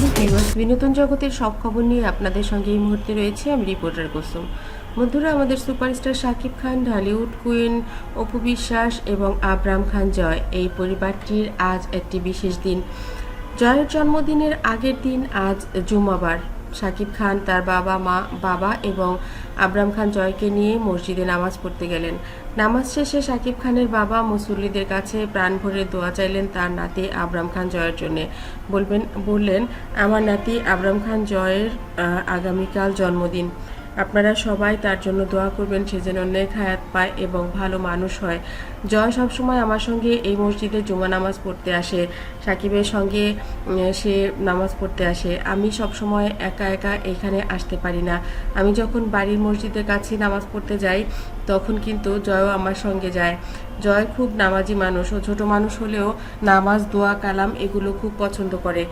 Viewers বিনোদন জগতের সব খবর নিয়ে আপনাদের সঙ্গে এই মুহূর্তে রয়েছে আমি রিপোর্টার কুসুম। বন্ধুরা, আমাদের সুপারস্টার শাকিব খান, ঢালিউড কুইন, অপু বিশ্বাস এবং আবরাম খান জয় এই পরিবারটির আজ একটি বিশেষ দিন। জয়ের জন্মদিনের আগের দিন আজ জুমাবার। শাকিব খান, তার বাবা মা, বাবা এবং আবরাম খান জয়কে নিয়ে মসজিদে নামাজ পড়তে গেলেন। নামাজ শেষে শাকিব খানের বাবা মুসল্লিদের কাছে প্রাণ ভরে দোয়া চাইলেন তার নাতি আবরাম খান জয়ের জন্য। বলবেন, বললেন, আমার নাতি আবরাম খান জয়ের আগামীকাল জন্মদিন। আপনারা সবাই তার জন্য দোয়া করবেন, সে যেন নেক হায়াত পায় এবং ভালো মানুষ হয়। জয় সবসময় আমার সঙ্গে এই মসজিদে জুমা নামাজ পড়তে আসে, সাকিবের সঙ্গে সে নামাজ পড়তে আসে। আমি সবসময় একা একা এখানে আসতে পারি না। আমি যখন বাড়ির মসজিদের কাছে নামাজ পড়তে যাই, তখন কিন্তু জয়ও আমার সঙ্গে যায়। জয় খুব নামাজি মানুষ ও ছোট মানুষ হলেও নামাজ, দোয়া, কালাম এগুলো খুব পছন্দ করে।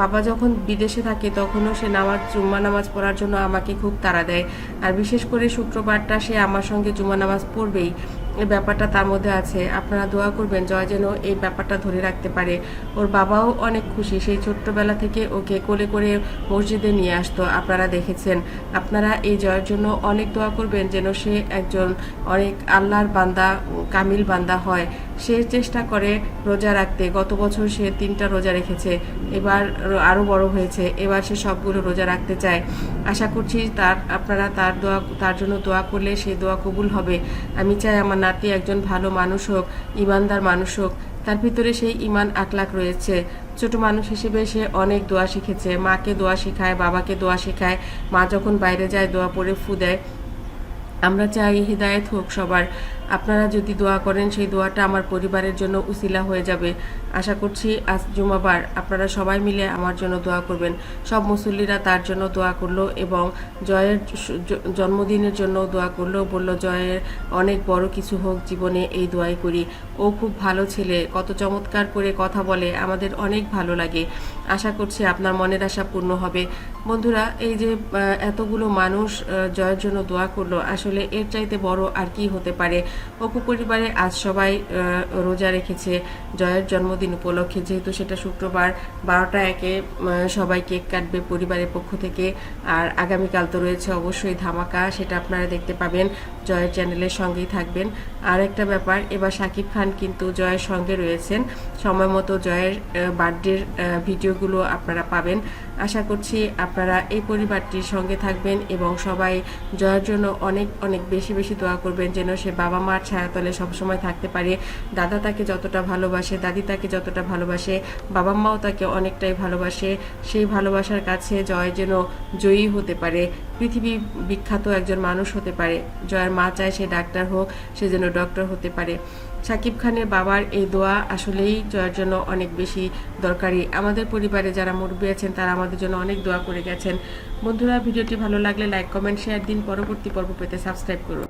বাবা যখন বিদেশে থাকে, তখনও সে নামাজ, জুম্মা নামাজ পড়ার জন্য আমাকে খুব তাড়া দেয়। আর বিশেষ করে শুক্রবারটা সে আমার সঙ্গে জুম্মা নামাজ পড়বেই। এই ব্যাপারটা তার মধ্যে আছে। আপনারা দোয়া করবেন জয় যেন এই ব্যাপারটা ধরে রাখতে পারে। ওর বাবাও অনেক খুশি। সেই ছোট্টবেলা থেকে ওকে কোলে করে মসজিদে নিয়ে আসতো। আপনারা দেখেছেন। আপনারা এই জয়ের জন্য অনেক দোয়া করবেন যেন সে একজন অনেক আল্লাহর বান্দা, কামিল বান্দা হয়। সে চেষ্টা করে রোজা রাখতে। গত বছর সে তিনটা রোজা রেখেছে। এবার আরও বড় হয়েছে। এবার সে সবগুলো রোজা রাখতে চায়। আশা করছি তার, আপনারা তার দোয়া, তার জন্য দোয়া করলে সেই দোয়া কবুল হবে। আমি চাই আমার নাতি একজন ভালো মানুষ হোক, ইমানদার মানুষ হোক, তার ভিতরে সেই ইমান আকলাক রয়েছে। ছোট মানুষ হিসেবে সে অনেক দোয়া শিখেছে। মাকে দোয়া শেখায়, বাবাকে দোয়া শেখায়। মা যখন বাইরে যায়, দোয়া পরে ফু দেয়। আমরা চাই হৃদায়ত হোক সবার। আপনারা যদি দোয়া করেন, সেই দোয়াটা আমার পরিবারের জন্য উসিলা হয়ে যাবে। আশা করছি আজ জুমাবার আপনারা সবাই মিলে আমার জন্য দোয়া করবেন। সব মুসল্লিরা তার জন্য দোয়া করল এবং জয়ের জন্মদিনের জন্য দোয়া করল, বলল, জয়ের অনেক বড় কিছু হোক জীবনে এই দোয়াই করি। ও খুব ভালো ছেলে, কত চমৎকার করে কথা বলে, আমাদের অনেক ভালো লাগে। আশা করছি আপনার মনের আশা পূর্ণ হবে। বন্ধুরা, এই যে এতগুলো মানুষ জয়ের জন্য দোয়া করল, আসলে এর চাইতে বড় আর কি হতে পারে? অপু পরিবারে আজ সবাই রোজা রেখেছে, জয়ের জন্মদিন উপলক্ষে। যেহেতু সেটা শুক্রবার, বারোটা একে সবাই কেক কাটবে পরিবারের পক্ষ থেকে। আর আগামীকাল তো রয়েছে অবশ্যই ধামাকা, সেটা আপনারা দেখতে পাবেন। জয়ের চ্যানেলের সঙ্গেই থাকবেন। আর একটা ব্যাপার, এবার শাকিব খান কিন্তু জয়ের সঙ্গে রয়েছেন। সময় মতো জয়ের বার্থডের ভিডিওগুলো আপনারা পাবেন। আশা করছি আপনারা এই পরিবারটির সঙ্গে থাকবেন এবং সবাই জয়ের জন্য অনেক অনেক বেশি বেশি দোয়া করবেন যেন সে বাবা মার ছায়াতলে সবসময় থাকতে পারে। দাদা তাকে যতটা ভালোবাসে, দাদি তাকে যতটা ভালোবাসে, বাবা মাও তাকে অনেকটাই ভালোবাসে। সেই ভালোবাসার কাছে জয় যেন জয়ী হতে পারে। পৃথিবী বিখ্যাত একজন মানুষ হতে পারে। জয়ের মা চায় সে ডাক্তার হোক, সে যেন ডক্টর হতে পারে। সাকিব খানের বাবার এই দোয়া আসলেই জয়ের জন্য অনেক বেশি দরকারি। আমাদের পরিবারে যারা মুরব্বী আছেন, তারা আমাদের জন্য অনেক দোয়া করে গেছেন। বন্ধুরা, ভিডিওটি ভালো লাগলে লাইক, কমেন্ট, শেয়ার দিন। পরবর্তী পর্ব পেতে সাবস্ক্রাইব করুন।